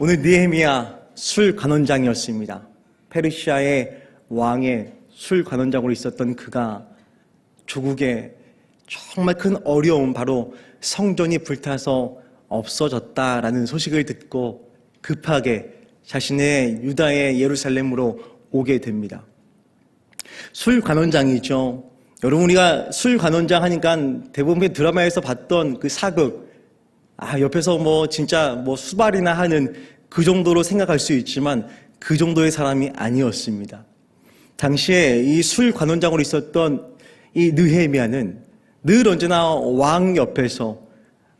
오늘 느헤미야 술 관원장이었습니다. 페르시아의 왕의 술 관원장으로 있었던 그가 조국에 정말 큰 어려움 바로 성전이 불타서 없어졌다라는 소식을 듣고 급하게 자신의 유다의 예루살렘으로 오게 됩니다. 술 관원장이죠. 여러분 우리가 술 관원장 하니까 대부분 드라마에서 봤던 그 사극 아 옆에서 뭐 진짜 뭐 수발이나 하는 그 정도로 생각할 수 있지만 그 정도의 사람이 아니었습니다. 당시에 이 술 관원장으로 있었던 이 느헤미야는 늘 언제나 왕 옆에서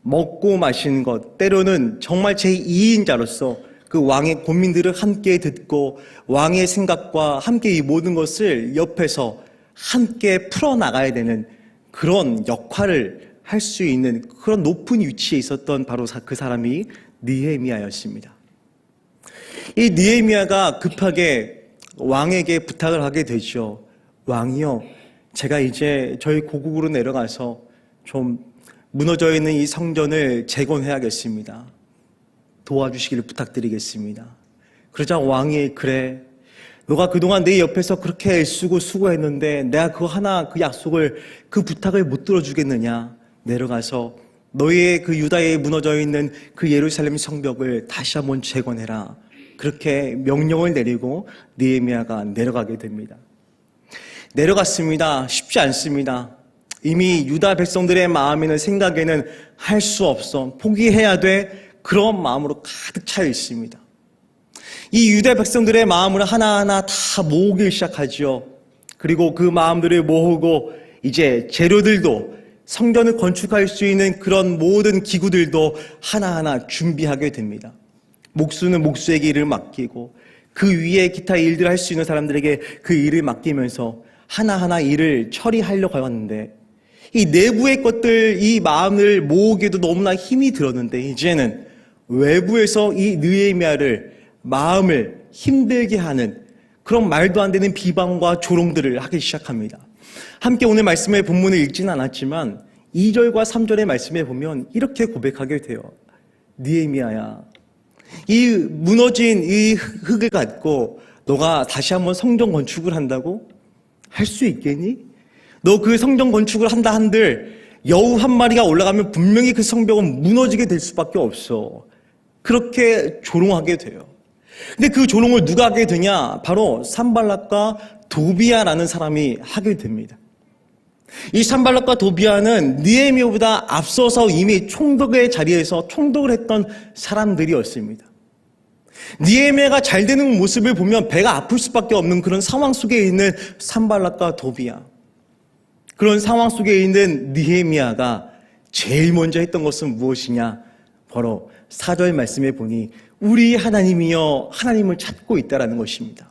먹고 마시는 것 때로는 정말 제2인자로서 그 왕의 고민들을 함께 듣고 왕의 생각과 함께 이 모든 것을 옆에서 함께 풀어나가야 되는 그런 역할을 할 수 있는 그런 높은 위치에 있었던 바로 그 사람이 니에미아였습니다. 이 니에미아가 급하게 왕에게 부탁을 하게 되죠. 왕이요, 제가 이제 저희 고국으로 내려가서 좀 무너져 있는 이 성전을 재건해야겠습니다. 도와주시기를 부탁드리겠습니다. 그러자 왕이 그래. 너가 그동안 내 옆에서 그렇게 애쓰고 수고했는데 내가 그 하나 그 약속을 그 부탁을 못 들어주겠느냐. 내려가서 너희의 그 유다에 무너져 있는 그 예루살렘 성벽을 다시 한번 재건해라. 그렇게 명령을 내리고 느헤미야가 내려가게 됩니다. 내려갔습니다. 쉽지 않습니다. 이미 유다 백성들의 마음에는 생각에는 할 수 없어 포기해야 돼 그런 마음으로 가득 차 있습니다. 이 유대 백성들의 마음을 하나하나 다 모으기 시작하지요. 그리고 그 마음들을 모으고 이제 재료들도 성전을 건축할 수 있는 그런 모든 기구들도 하나하나 준비하게 됩니다. 목수는 목수에게 일을 맡기고 그 위에 기타 일들을 할 수 있는 사람들에게 그 일을 맡기면서 하나하나 일을 처리하려고 하는데 이 내부의 것들, 이 마음을 모으기에도 너무나 힘이 들었는데 이제는 외부에서 이 느에미아를 마음을 힘들게 하는 그런 말도 안 되는 비방과 조롱들을 하기 시작합니다. 함께 오늘 말씀의 본문을 읽지는 않았지만 2절과 3절의 말씀에 보면 이렇게 고백하게 돼요. 니에미아야, 이 무너진 이 흙을 갖고 너가 다시 한번 성전 건축을 한다고 할 수 있겠니? 너 그 성전 건축을 한다 한들 여우 한 마리가 올라가면 분명히 그 성벽은 무너지게 될 수밖에 없어. 그렇게 조롱하게 돼요. 근데 그 조롱을 누가 하게 되냐? 바로 산발락과 도비아라는 사람이 하게 됩니다. 이 산발락과 도비아는 니에미오보다 앞서서 이미 총독의 자리에서 총독을 했던 사람들이었습니다. 니에미가 잘 되는 모습을 보면 배가 아플 수밖에 없는 그런 상황 속에 있는 산발락과 도비아. 그런 상황 속에 있는 니에미아가 제일 먼저 했던 것은 무엇이냐? 바로 사절 말씀에 보니 우리 하나님이여 하나님을 찾고 있다라는 것입니다.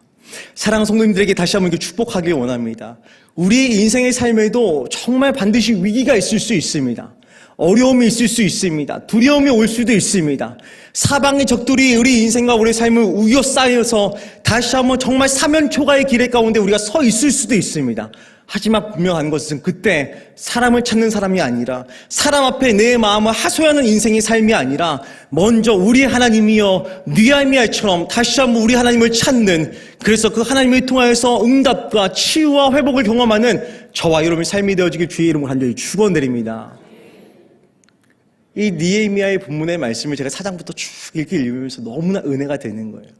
사랑 성도님들에게 다시 한번 축복하길 원합니다. 우리의 인생의 삶에도 정말 반드시 위기가 있을 수 있습니다. 어려움이 있을 수 있습니다. 두려움이 올 수도 있습니다. 사방의 적들이 우리 인생과 우리 삶을 우겨싸여서 다시 한번 정말 사면초가의 길의 가운데 우리가 서 있을 수도 있습니다. 하지만 분명한 것은 그때 사람을 찾는 사람이 아니라 사람 앞에 내 마음을 하소연하는 인생의 삶이 아니라 먼저 우리 하나님이여 니아미아처럼 다시 한번 우리 하나님을 찾는 그래서 그 하나님을 통하여서 응답과 치유와 회복을 경험하는 저와 여러분의 삶이 되어지길 주의 이름으로 간절히 축원드립니다. 이 니에미아의 본문의 말씀을 제가 사장부터 쭉 이렇게 읽으면서 너무나 은혜가 되는 거예요.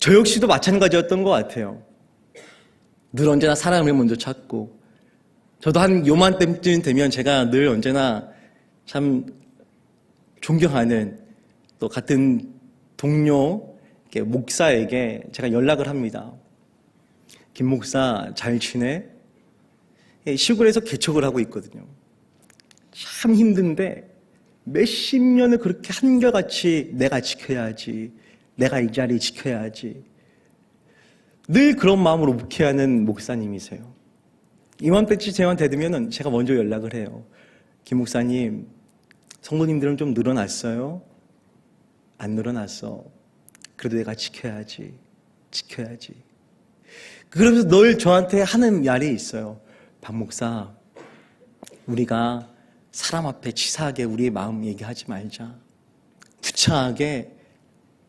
저 역시도 마찬가지였던 것 같아요. 늘 언제나 사람을 먼저 찾고 저도 한 요만때쯤 되면 제가 늘 언제나 참 존경하는 또 같은 동료 목사에게 제가 연락을 합니다. 김 목사 잘 지내? 예, 시골에서 개척을 하고 있거든요. 참 힘든데 몇십 년을 그렇게 한결같이 내가 지켜야지, 내가 이 자리 지켜야지, 늘 그런 마음으로 묵회하는 목사님이세요. 이맘때쯤 제한테 되면 제가 먼저 연락을 해요. 김 목사님, 성도님들은 좀 늘어났어요? 안 늘어났어. 그래도 내가 지켜야지. 지켜야지. 그러면서 늘 저한테 하는 말이 있어요. 박 목사, 우리가 사람 앞에 치사하게 우리의 마음 얘기하지 말자. 구차하게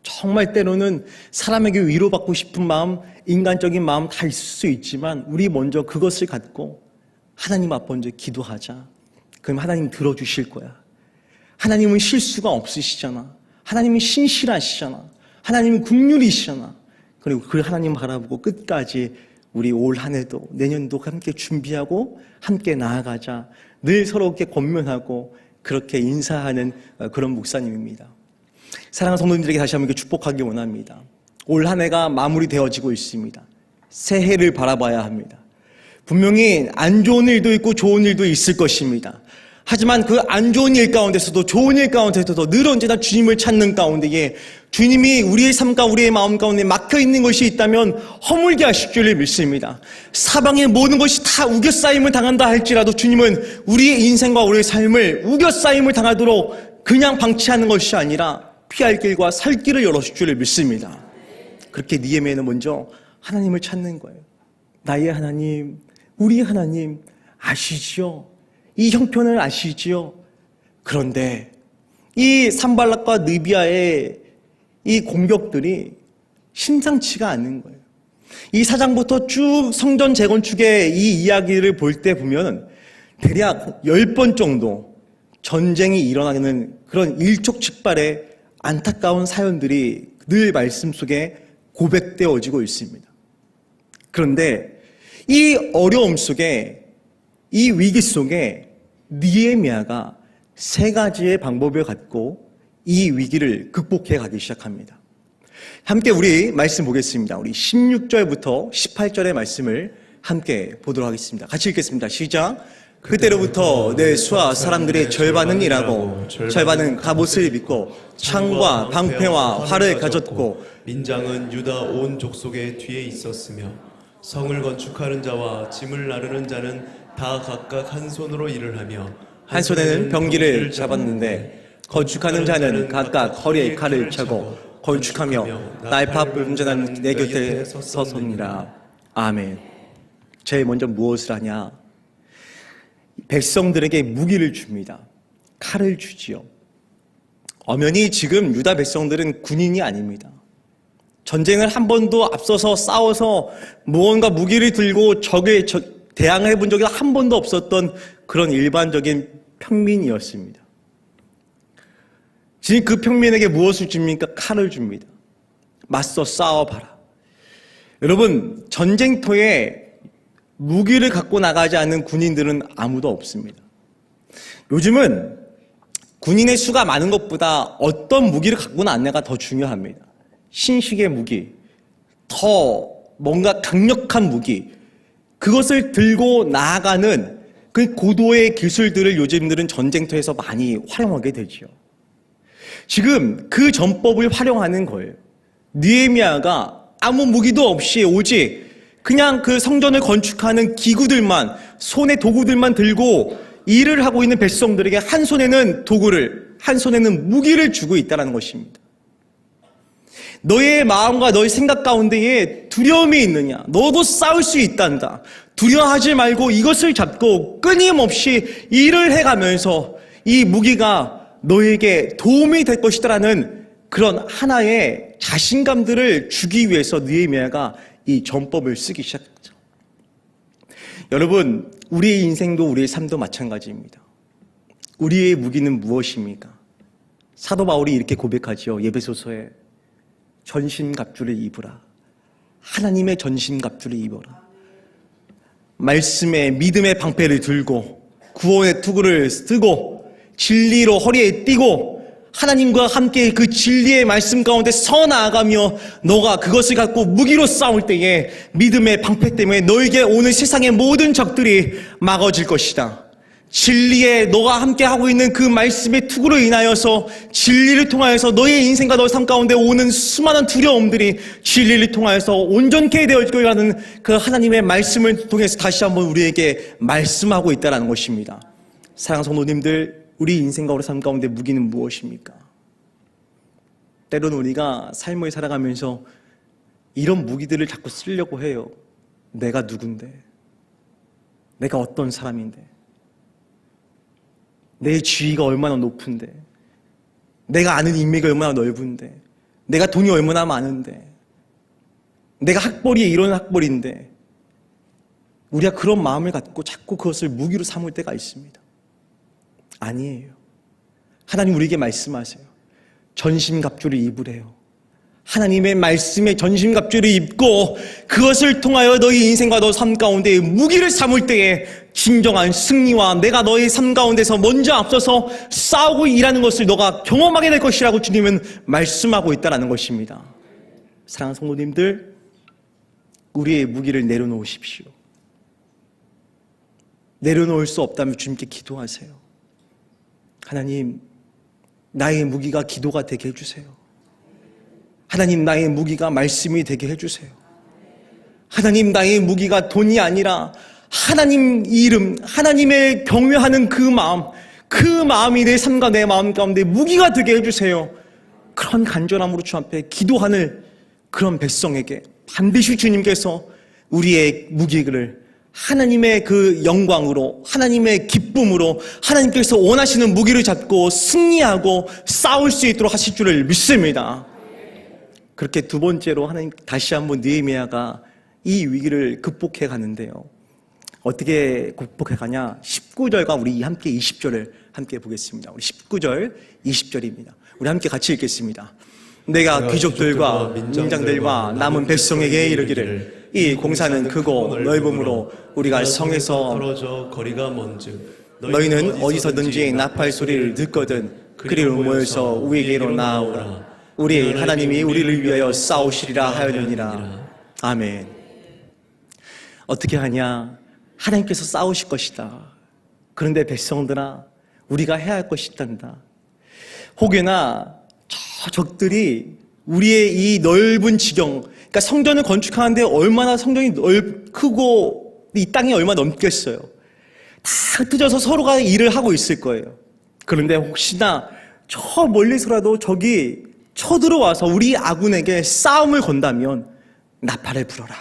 정말 때로는 사람에게 위로받고 싶은 마음, 인간적인 마음 다 있을 수 있지만 우리 먼저 그것을 갖고 하나님 앞 먼저 기도하자. 그럼 하나님 들어주실 거야. 하나님은 실수가 없으시잖아. 하나님은 신실하시잖아. 하나님은 국률이시잖아. 그리고 그 하나님 바라보고 끝까지 우리 올 한 해도 내년도 함께 준비하고 함께 나아가자. 늘 서로께 권면하고 그렇게 인사하는 어, 그런 목사님입니다. 사랑하는 성도님들에게 다시 한번 축복하기 원합니다. 올 한 해가 마무리되어지고 있습니다. 새해를 바라봐야 합니다. 분명히 안 좋은 일도 있고 좋은 일도 있을 것입니다. 하지만 그 안 좋은 일 가운데서도 좋은 일 가운데서도 늘 언제나 주님을 찾는 가운데에 주님이 우리의 삶과 우리의 마음 가운데 막혀 있는 것이 있다면 허물게 하실 줄을 믿습니다. 사방의 모든 것이 다 우겨싸임을 당한다 할지라도 주님은 우리의 인생과 우리의 삶을 우겨싸임을 당하도록 그냥 방치하는 것이 아니라 피할 길과 살 길을 열어줄 줄을 믿습니다. 그렇게 니에메는 먼저 하나님을 찾는 거예요. 나의 하나님, 우리 하나님 아시지요? 이 형편을 아시지요? 그런데 이 산발락과 느비아의 이 공격들이 심상치가 않은 거예요. 이 사장부터 쭉 성전 재건축의 이 이야기를 볼 때 보면 대략 10번 정도 전쟁이 일어나는 그런 일촉즉발의 안타까운 사연들이 늘 말씀 속에 고백되어지고 있습니다. 그런데 이 어려움 속에 이 위기 속에 니에미아가 세 가지의 방법을 갖고 이 위기를 극복해 가기 시작합니다. 함께 우리 말씀 보겠습니다. 우리 16절부터 18절의 말씀을 함께 보도록 하겠습니다. 같이 읽겠습니다. 시작. 그때로부터 내 수하 사람들의 절반은 일하고 절반은 갑옷을 입고 창과 방패와 활을 가졌고 민장은 유다 온 족속의 뒤에 있었으며 성을 건축하는 자와 짐을 나르는 자는 다 각각 한 손으로 일을 하며 한 손에는 병기를 잡았는데 건축하는 자는 각각 허리에 칼을 차고 건축하며 날파 불 운전하는 내 곁에 서서니라. 아멘. 제일 먼저 무엇을 하냐? 백성들에게 무기를 줍니다. 칼을 주지요. 엄연히 지금 유다 백성들은 군인이 아닙니다. 전쟁을 한 번도 앞서서 싸워서 무언가 무기를 들고 적에 저- 대항해 본 적이 한 번도 없었던 그런 일반적인 평민이었습니다. 지금 그 평민에게 무엇을 줍니까? 칼을 줍니다. 맞서 싸워봐라. 여러분, 전쟁터에 무기를 갖고 나가지 않는 군인들은 아무도 없습니다. 요즘은 군인의 수가 많은 것보다 어떤 무기를 갖고 나가가 더 중요합니다. 신식의 무기, 더 뭔가 강력한 무기, 그것을 들고 나아가는 그 고도의 기술들을 요즘들은 전쟁터에서 많이 활용하게 되지요. 지금 그 전법을 활용하는 거예요. 느헤미야가 아무 무기도 없이 오직 그냥 그 성전을 건축하는 기구들만 손에 도구들만 들고 일을 하고 있는 백성들에게 한 손에는 도구를 한 손에는 무기를 주고 있다는 것입니다. 너의 마음과 너의 생각 가운데에 두려움이 있느냐? 너도 싸울 수 있단다. 두려워하지 말고 이것을 잡고 끊임없이 일을 해가면서 이 무기가 너에게 도움이 될 것이다라는 그런 하나의 자신감들을 주기 위해서 느헤미야가 이 전법을 쓰기 시작했죠. 여러분, 우리의 인생도 우리의 삶도 마찬가지입니다. 우리의 무기는 무엇입니까? 사도 바울이 이렇게 고백하지요. 예배소서에 전신갑주를 입으라. 하나님의 전신갑주를 입어라. 말씀의 믿음의 방패를 들고 구원의 투구를 쓰고 진리로 허리에 띠고 하나님과 함께 그 진리의 말씀 가운데 서 나아가며 너가 그것을 갖고 무기로 싸울 때에 믿음의 방패 때문에 너에게 오는 세상의 모든 적들이 막아질 것이다. 진리에 너가 함께 하고 있는 그 말씀의 투구로 인하여서 진리를 통하여서 너의 인생과 너의 삶 가운데 오는 수많은 두려움들이 진리를 통하여서 온전케 되어 있거라는 그 하나님의 말씀을 통해서 다시 한번 우리에게 말씀하고 있다는 것입니다. 사랑 성도님들, 우리 인생과 우리 삶 가운데 무기는 무엇입니까? 때로는 우리가 삶을 살아가면서 이런 무기들을 자꾸 쓰려고 해요. 내가 누군데? 내가 어떤 사람인데? 내 지위가 얼마나 높은데? 내가 아는 인맥이 얼마나 넓은데, 내가 돈이 얼마나 많은데, 내가 학벌이 이런 학벌인데, 우리가 그런 마음을 갖고 자꾸 그것을 무기로 삼을 때가 있습니다. 아니에요. 하나님 우리에게 말씀하세요. 전심갑주를 입으래요. 하나님의 말씀에 전심갑주를 입고 그것을 통하여 너희 인생과 너 삶 가운데 무기를 삼을 때에 진정한 승리와 내가 너의 삶 가운데서 먼저 앞서서 싸우고 일하는 것을 너가 경험하게 될 것이라고 주님은 말씀하고 있다는 것입니다. 사랑하는 성도님들, 우리의 무기를 내려놓으십시오. 내려놓을 수 없다면 주님께 기도하세요. 하나님, 나의 무기가 기도가 되게 해주세요. 하나님, 나의 무기가 말씀이 되게 해주세요. 하나님, 나의 무기가 돈이 아니라 하나님 이름, 하나님의 경외하는 그 마음, 그 마음이 내 삶과 내 마음 가운데 무기가 되게 해주세요. 그런 간절함으로 주 앞에 기도하는 그런 백성에게 반드시 주님께서 우리의 무기를 하나님의 그 영광으로, 하나님의 기쁨으로, 하나님께서 원하시는 무기를 잡고 승리하고 싸울 수 있도록 하실 줄을 믿습니다. 그렇게 두 번째로 하나님 다시 한번 느헤미야가 이 위기를 극복해 가는데요. 어떻게 극복해 가냐? 19절과 우리 함께 20절을 함께 보겠습니다. 우리 19절, 20절입니다. 우리 함께 같이 읽겠습니다. 내가 귀족들과 민장들과 남은 백성에게 이르기를 이 공사는 크고 넓음으로 우리가 성에서 떨어져 거리가 먼즉 너희는 어디서든지 나팔 소리를 듣거든. 그리로 모여서 우리에게로 나아오라. 우리 하나님이 우리를 위하여 싸우시리라 하였느니라. 아멘. 어떻게 하냐? 하나님께서 싸우실 것이다. 그런데 백성들아 우리가 해야 할 것이 있단다. 혹여나 저 적들이 우리의 이 넓은 지경, 그러니까 성전을 건축하는데 얼마나 성전이 넓, 크고 이 땅이 얼마나 넘겠어요. 다 흩어져서 서로가 일을 하고 있을 거예요. 그런데 혹시나 저 멀리서라도 적이 쳐들어와서 우리 아군에게 싸움을 건다면 나팔을 불어라.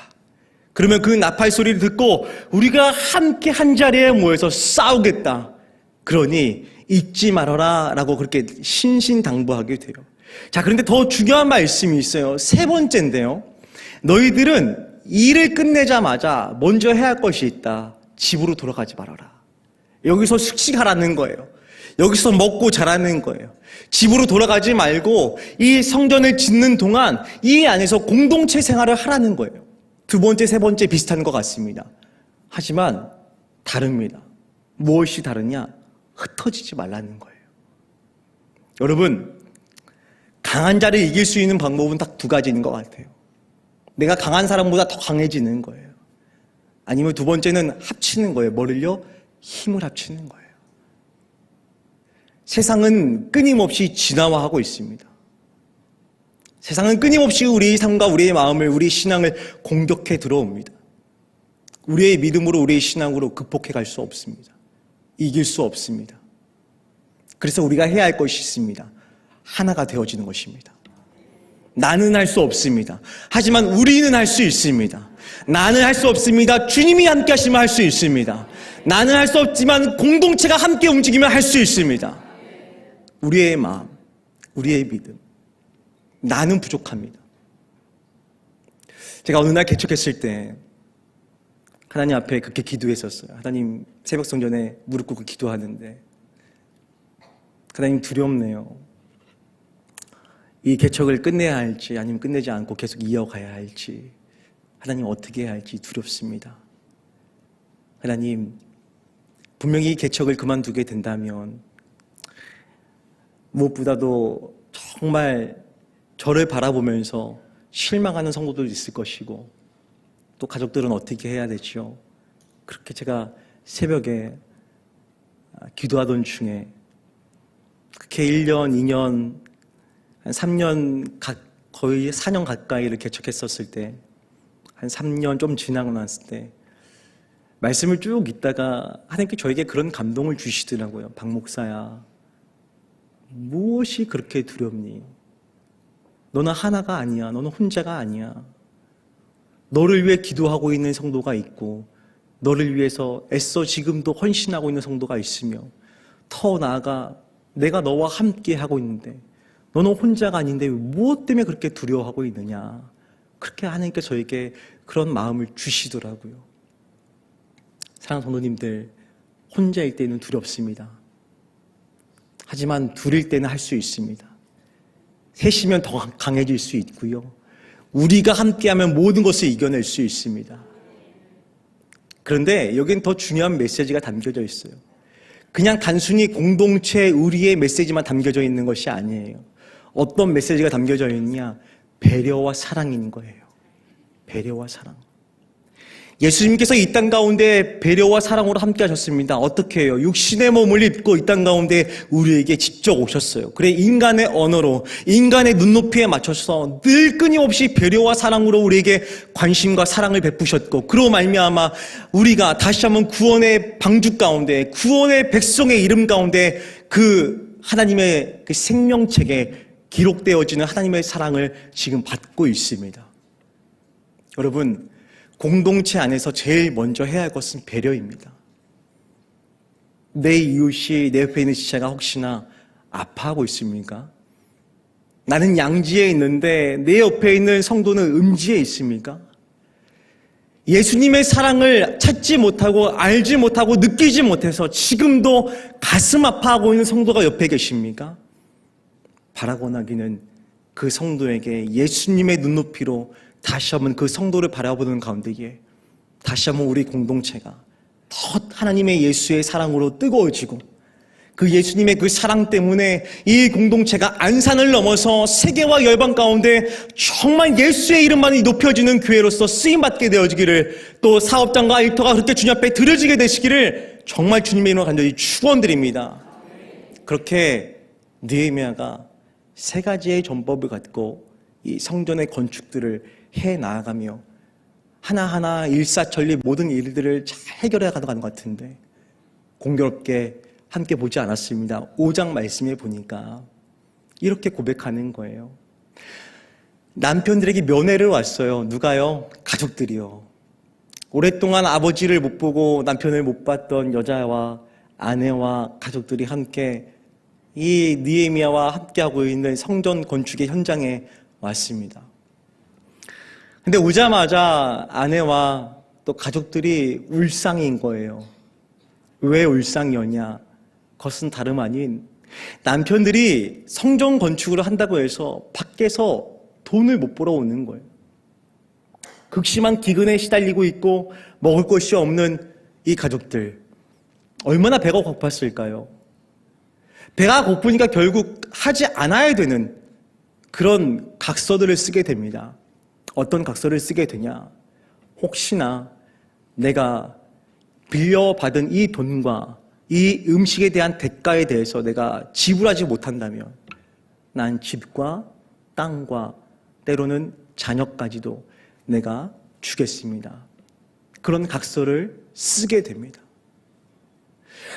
그러면 그 나팔 소리를 듣고 우리가 함께 한 자리에 모여서 싸우겠다. 그러니 잊지 말아라 라고 그렇게 신신당부하게 돼요. 자, 그런데 더 중요한 말씀이 있어요. 세 번째인데요. 너희들은 일을 끝내자마자 먼저 해야 할 것이 있다. 집으로 돌아가지 말아라. 여기서 숙식하라는 거예요. 여기서 먹고 자라는 거예요. 집으로 돌아가지 말고 이 성전을 짓는 동안 이 안에서 공동체 생활을 하라는 거예요. 두 번째, 세 번째 비슷한 것 같습니다. 하지만 다릅니다. 무엇이 다르냐? 흩어지지 말라는 거예요. 여러분, 강한 자를 이길 수 있는 방법은 딱 두 가지인 것 같아요. 내가 강한 사람보다 더 강해지는 거예요. 아니면 두 번째는 합치는 거예요. 뭐를요? 힘을 합치는 거예요. 세상은 끊임없이 진화하고 있습니다. 세상은 끊임없이 우리의 삶과 우리의 마음을, 우리의 신앙을 공격해 들어옵니다. 우리의 믿음으로, 우리의 신앙으로 극복해 갈 수 없습니다. 이길 수 없습니다. 그래서 우리가 해야 할 것이 있습니다. 하나가 되어지는 것입니다. 나는 할 수 없습니다. 하지만 우리는 할 수 있습니다. 나는 할 수 없습니다. 주님이 함께 하시면 할 수 있습니다. 나는 할 수 없지만 공동체가 함께 움직이면 할 수 있습니다. 우리의 마음, 우리의 믿음. 나는 부족합니다. 제가 어느 날 개척했을 때 하나님 앞에 그렇게 기도했었어요. 하나님 새벽 성전에 무릎 꿇고 기도하는데 하나님 두렵네요. 이 개척을 끝내야 할지 아니면 끝내지 않고 계속 이어가야 할지 하나님 어떻게 해야 할지 두렵습니다. 하나님 분명히 이 개척을 그만두게 된다면 무엇보다도 정말 저를 바라보면서 실망하는 성도도 있을 것이고 또 가족들은 어떻게 해야 되지요? 그렇게 제가 새벽에 기도하던 중에 그렇게 1년, 2년, 한 3년, 가, 거의 4년 가까이를 개척했었을 때, 한 3년 좀 지나고 났을 때, 말씀을 쭉 읽다가 하나님께 저에게 그런 감동을 주시더라고요. 박 목사야, 무엇이 그렇게 두렵니? 너는 하나가 아니야. 너는 혼자가 아니야. 너를 위해 기도하고 있는 성도가 있고, 너를 위해서 애써 지금도 헌신하고 있는 성도가 있으며, 더 나아가 내가 너와 함께 하고 있는데, 너는 혼자가 아닌데 무엇 때문에 그렇게 두려워하고 있느냐? 그렇게 하나님께 저에게 그런 마음을 주시더라고요. 사랑하는 성도님들, 혼자일 때는 두렵습니다. 하지만 둘일 때는 할 수 있습니다. 셋이면 더 강해질 수 있고요. 우리가 함께하면 모든 것을 이겨낼 수 있습니다. 그런데 여기는 더 중요한 메시지가 담겨져 있어요. 그냥 단순히 공동체 우리의 메시지만 담겨져 있는 것이 아니에요. 어떤 메시지가 담겨져 있느냐? 배려와 사랑인 거예요. 배려와 사랑. 예수님께서 이 땅 가운데 배려와 사랑으로 함께 하셨습니다. 어떻게 해요? 육신의 몸을 입고 이 땅 가운데 우리에게 직접 오셨어요. 그래, 인간의 언어로, 인간의 눈높이에 맞춰서 늘 끊임없이 배려와 사랑으로 우리에게 관심과 사랑을 베푸셨고, 그로 말미암아 우리가 다시 한번 구원의 방주 가운데, 구원의 백성의 이름 가운데 그 하나님의 그 생명책에 기록되어지는 하나님의 사랑을 지금 받고 있습니다. 여러분, 공동체 안에서 제일 먼저 해야 할 것은 배려입니다. 내 이웃이 내 옆에 있는 지체가 혹시나 아파하고 있습니까? 나는 양지에 있는데 내 옆에 있는 성도는 음지에 있습니까? 예수님의 사랑을 찾지 못하고 알지 못하고 느끼지 못해서 지금도 가슴 아파하고 있는 성도가 옆에 계십니까? 바라고나기는 그 성도에게 예수님의 눈높이로 다시 한번 그 성도를 바라보는 가운데에 다시 한번 우리 공동체가 더 하나님의 예수의 사랑으로 뜨거워지고 그 예수님의 그 사랑 때문에 이 공동체가 안산을 넘어서 세계와 열방 가운데 정말 예수의 이름만이 높여지는 교회로서 쓰임받게 되어지기를 또 사업장과 일터가 그렇게 주님 앞에 들어지게 되시기를 정말 주님의 이름으로 간절히 축원드립니다. 그렇게 느헤미야가 세 가지의 전법을 갖고 이 성전의 건축들을 해 나아가며 하나하나 일사천리 모든 일들을 잘 해결해 가는 것 같은데 공교롭게 함께 보지 않았습니다. 5장 말씀에 보니까 이렇게 고백하는 거예요. 남편들에게 면회를 왔어요. 누가요? 가족들이요. 오랫동안 아버지를 못 보고 남편을 못 봤던 여자와 아내와 가족들이 함께 이 니에미아와 함께하고 있는 성전 건축의 현장에 왔습니다. 근데 오자마자 아내와 또 가족들이 울상인 거예요. 왜 울상이었냐? 그것은 다름 아닌 남편들이 성전 건축을 한다고 해서 밖에서 돈을 못 벌어 오는 거예요. 극심한 기근에 시달리고 있고 먹을 것이 없는 이 가족들. 얼마나 배가 고팠을까요? 배가 고프니까 결국 하지 않아야 되는 그런 각서들을 쓰게 됩니다. 어떤 각서를 쓰게 되냐? 혹시나 내가 빌려받은 이 돈과 이 음식에 대한 대가에 대해서 내가 지불하지 못한다면 난 집과 땅과 때로는 자녀까지도 내가 주겠습니다. 그런 각서를 쓰게 됩니다.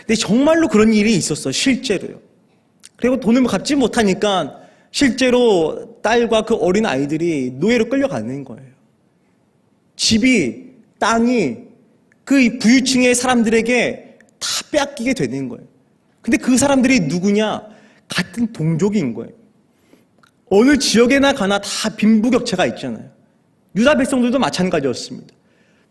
근데 정말로 그런 일이 있었어, 실제로요. 그리고 돈을 갚지 못하니까 실제로 딸과 그 어린 아이들이 노예로 끌려가는 거예요. 집이, 땅이 그 부유층의 사람들에게 다 빼앗기게 되는 거예요. 근데 그 사람들이 누구냐? 같은 동족인 거예요. 어느 지역에나 가나 다 빈부격차가 있잖아요. 유다 백성들도 마찬가지였습니다.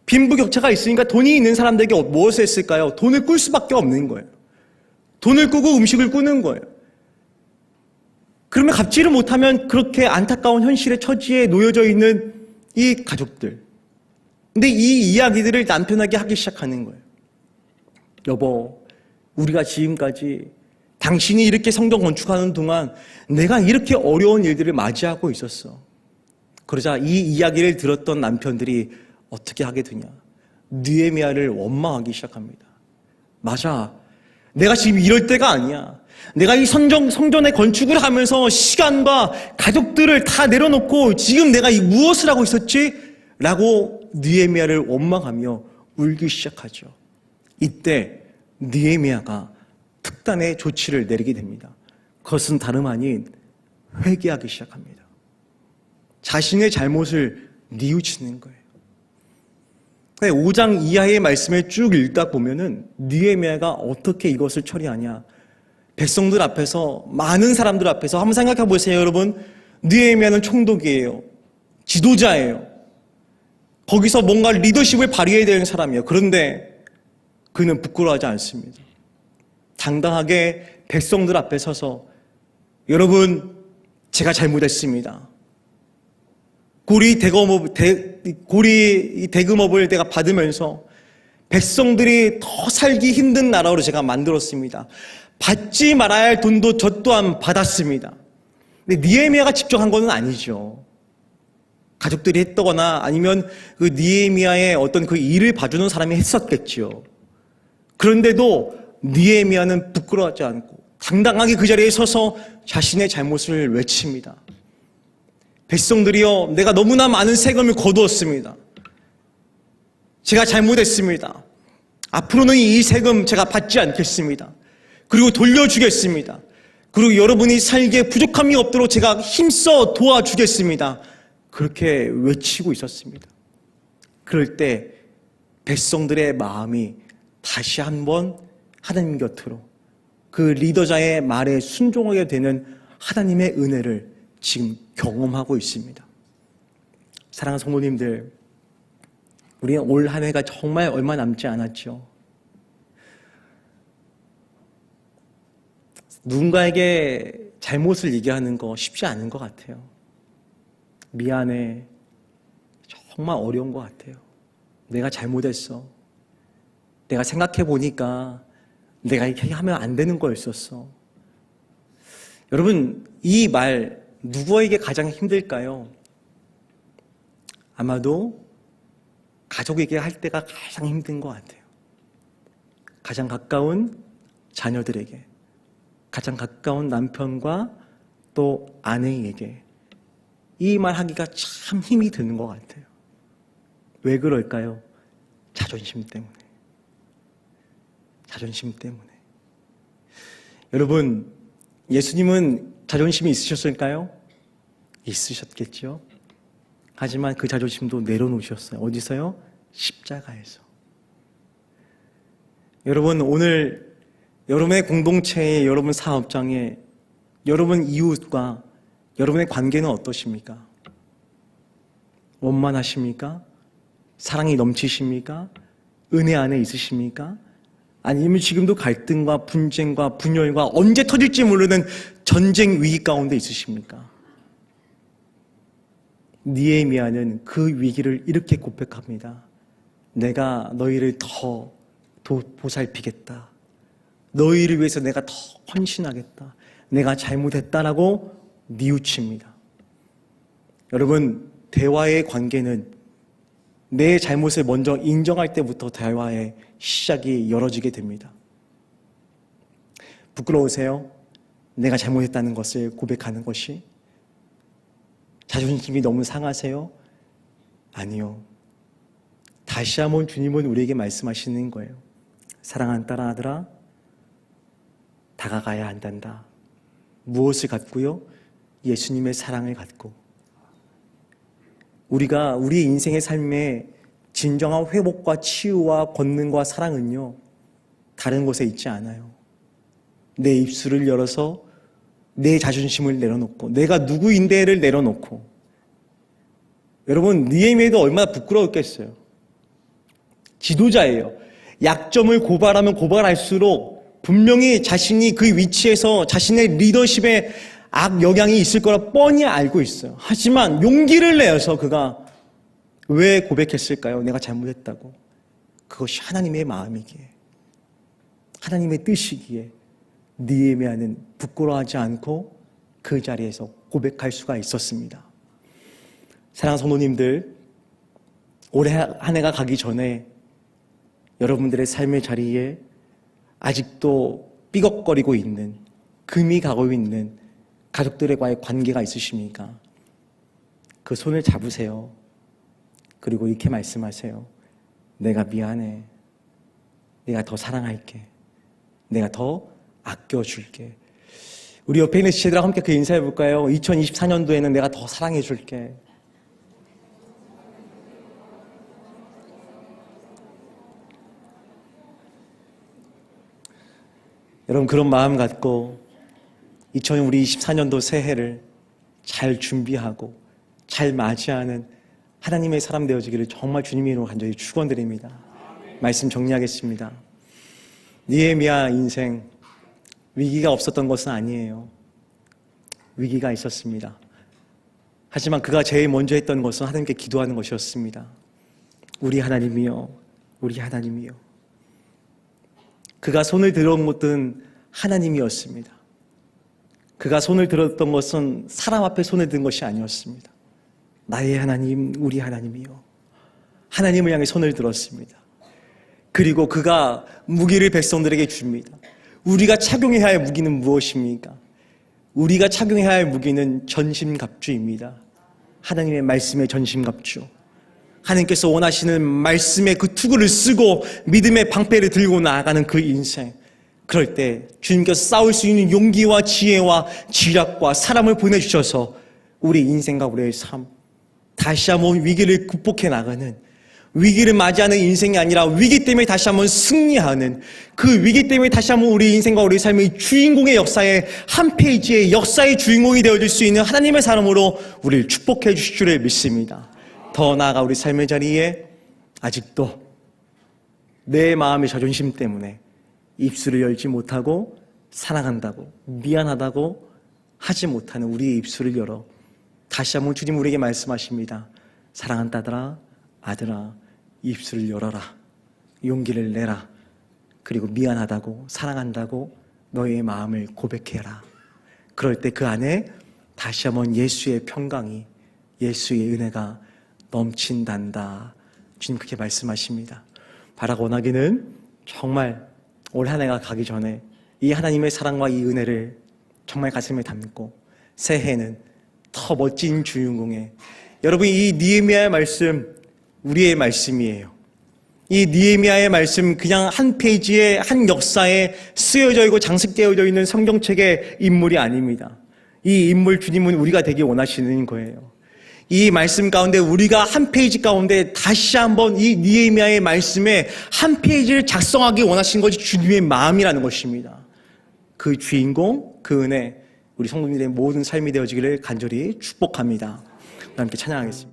빈부격차가 있으니까 돈이 있는 사람들에게 무엇을 했을까요? 돈을 꿀 수밖에 없는 거예요. 돈을 꾸고 음식을 꾸는 거예요. 그러면 갚지를 못하면 그렇게 안타까운 현실의 처지에 놓여져 있는 이 가족들. 근데 이 이야기들을 남편에게 하기 시작하는 거예요. 여보, 우리가 지금까지 당신이 이렇게 성전 건축하는 동안 내가 이렇게 어려운 일들을 맞이하고 있었어. 그러자 이 이야기를 들었던 남편들이 어떻게 하게 되냐? 느에미아를 원망하기 시작합니다. 맞아. 내가 지금 이럴 때가 아니야. 내가 이 선정, 성전의 건축을 하면서 시간과 가족들을 다 내려놓고 지금 내가 이 무엇을 하고 있었지? 라고 느에미아를 원망하며 울기 시작하죠. 이때 느에미아가 특단의 조치를 내리게 됩니다. 그것은 다름 아닌 회개하기 시작합니다. 자신의 잘못을 뉘우치는 거예요. 5장 이하의 말씀을 쭉 읽다 보면은 느헤미야가 어떻게 이것을 처리하냐? 백성들 앞에서 많은 사람들 앞에서 한번 생각해 보세요, 여러분. 느헤미야는 총독이에요. 지도자예요. 거기서 뭔가 리더십을 발휘해야 되는 사람이에요. 그런데 그는 부끄러워하지 않습니다. 당당하게 백성들 앞에 서서 여러분 제가 잘못했습니다. 고리 대검업 대, 고리 이 대금업을 내가 받으면서 백성들이 더 살기 힘든 나라로 제가 만들었습니다. 받지 말아야 할 돈도 저 또한 받았습니다. 근데 니에미아가 직접 한 것은 아니죠. 가족들이 했거나 아니면 그 니에미아의 어떤 그 일을 봐주는 사람이 했었겠죠. 그런데도 니에미아는 부끄러워하지 않고 당당하게 그 자리에 서서 자신의 잘못을 외칩니다. 백성들이여 내가 너무나 많은 세금을 거두었습니다. 제가 잘못했습니다. 앞으로는 이 세금 제가 받지 않겠습니다. 그리고 돌려주겠습니다. 그리고 여러분이 살기에 부족함이 없도록 제가 힘써 도와주겠습니다. 그렇게 외치고 있었습니다. 그럴 때 백성들의 마음이 다시 한번 하나님 곁으로 그 리더자의 말에 순종하게 되는 하나님의 은혜를 지금 경험하고 있습니다. 사랑하는 성도님들, 우리는 올 한 해가 정말 얼마 남지 않았죠. 누군가에게 잘못을 얘기하는 거 쉽지 않은 것 같아요. 미안해. 정말 어려운 것 같아요. 내가 잘못했어. 내가 생각해 보니까 내가 이렇게 하면 안 되는 거였었어. 여러분, 이 말 누구에게 가장 힘들까요? 아마도 가족에게 할 때가 가장 힘든 것 같아요. 가장 가까운 자녀들에게, 가장 가까운 남편과 또 아내에게 이 말 하기가 참 힘이 드는 것 같아요. 왜 그럴까요? 자존심 때문에. 자존심 때문에. 여러분, 예수님은 자존심이 있으셨을까요? 있으셨겠죠. 하지만 그 자존심도 내려놓으셨어요. 어디서요? 십자가에서. 여러분, 오늘 여러분의 공동체에, 여러분 사업장에, 여러분 이웃과 여러분의 관계는 어떠십니까? 원만하십니까? 사랑이 넘치십니까? 은혜 안에 있으십니까? 아니면 지금도 갈등과 분쟁과 분열과 언제 터질지 모르는 전쟁 위기 가운데 있으십니까? 니에미아는 그 위기를 이렇게 고백합니다. 내가 너희를 더 도- 보살피겠다. 너희를 위해서 내가 더 헌신하겠다. 내가 잘못했다라고 뉘우칩니다. 여러분, 대화의 관계는 내 잘못을 먼저 인정할 때부터 대화의 시작이 열어지게 됩니다. 부끄러우세요? 내가 잘못했다는 것을 고백하는 것이? 자존심이 너무 상하세요? 아니요. 다시 한번 주님은 우리에게 말씀하시는 거예요. 사랑하는 딸 아들아, 다가가야 한단다. 무엇을 갖고요? 예수님의 사랑을 갖고. 우리가 우리 인생의 삶에 진정한 회복과 치유와 권능과 사랑은요, 다른 곳에 있지 않아요. 내 입술을 열어서 내 자존심을 내려놓고, 내가 누구인데를 내려놓고, 여러분, 니에미에도 얼마나 부끄러웠겠어요. 지도자예요. 약점을 고발하면 고발할수록 분명히 자신이 그 위치에서 자신의 리더십에 악 영향이 있을 거라 뻔히 알고 있어요. 하지만 용기를 내어서 그가 왜 고백했을까요? 내가 잘못했다고. 그것이 하나님의 마음이기에, 하나님의 뜻이기에 니에미아는 부끄러워하지 않고 그 자리에서 고백할 수가 있었습니다. 사랑하는 성도님들, 올해 한 해가 가기 전에 여러분들의 삶의 자리에 아직도 삐걱거리고 있는, 금이 가고 있는 가족들과의 관계가 있으십니까? 그 손을 잡으세요. 그리고 이렇게 말씀하세요. 내가 미안해. 내가 더 사랑할게. 내가 더 아껴줄게. 우리 옆에 있는 지체들과 함께 그 인사해 볼까요? 2024년도에는 내가 더 사랑해 줄게. 여러분 그런 마음 갖고 2024년도 새해를 잘 준비하고 잘 맞이하는 하나님의 사람 되어지기를 정말 주님의 이름으로 간절히 축원드립니다. 말씀 정리하겠습니다. 니에미아 인생 위기가 없었던 것은 아니에요. 위기가 있었습니다. 하지만 그가 제일 먼저 했던 것은 하나님께 기도하는 것이었습니다. 우리 하나님이요, 우리 하나님이요. 그가 손을 들어온 것은 하나님이었습니다. 그가 손을 들었던 것은 사람 앞에 손을 든 것이 아니었습니다. 나의 하나님, 우리 하나님이요. 하나님을 향해 손을 들었습니다. 그리고 그가 무기를 백성들에게 줍니다. 우리가 착용해야 할 무기는 무엇입니까? 우리가 착용해야 할 무기는 전심갑주입니다. 하나님의 말씀의 전심갑주. 하나님께서 원하시는 말씀의 그 투구를 쓰고 믿음의 방패를 들고 나아가는 그 인생. 그럴 때 주님께서 싸울 수 있는 용기와 지혜와 지략과 사람을 보내주셔서 우리 인생과 우리의 삶, 다시 한번 위기를 극복해 나가는 위기를 맞이하는 인생이 아니라 위기 때문에 다시 한번 승리하는 그 위기 때문에 다시 한번 우리 인생과 우리 삶의 주인공의 역사의 한 페이지의 역사의 주인공이 되어줄 수 있는 하나님의 사람으로 우리를 축복해 주실 줄을 믿습니다. 더 나아가 우리 삶의 자리에 아직도 내 마음의 자존심 때문에 입술을 열지 못하고 사랑한다고 미안하다고 하지 못하는 우리의 입술을 열어 다시 한번 주님 우리에게 말씀하십니다. 사랑한다 아들아 아들아 입술을 열어라 용기를 내라 그리고 미안하다고 사랑한다고 너의 마음을 고백해라 그럴 때 그 안에 다시 한번 예수의 평강이 예수의 은혜가 넘친단다 주님 그렇게 말씀하십니다 바라고 원하기는 정말 올 한 해가 가기 전에 이 하나님의 사랑과 이 은혜를 정말 가슴에 담고 새해는 더 멋진 주인공의 여러분 이 니에미아의 말씀 우리의 말씀이에요. 이 니에미아의 말씀 그냥 한 페이지에 한 역사에 쓰여져 있고 장식되어져 있는 성경책의 인물이 아닙니다. 이 인물 주님은 우리가 되기 원하시는 거예요. 이 말씀 가운데 우리가 한 페이지 가운데 다시 한번 이 니에미아의 말씀에 한 페이지를 작성하기 원하신 것이 주님의 마음이라는 것입니다. 그 주인공, 그 은혜, 우리 성도님들의 모든 삶이 되어지기를 간절히 축복합니다. 함께 찬양하겠습니다.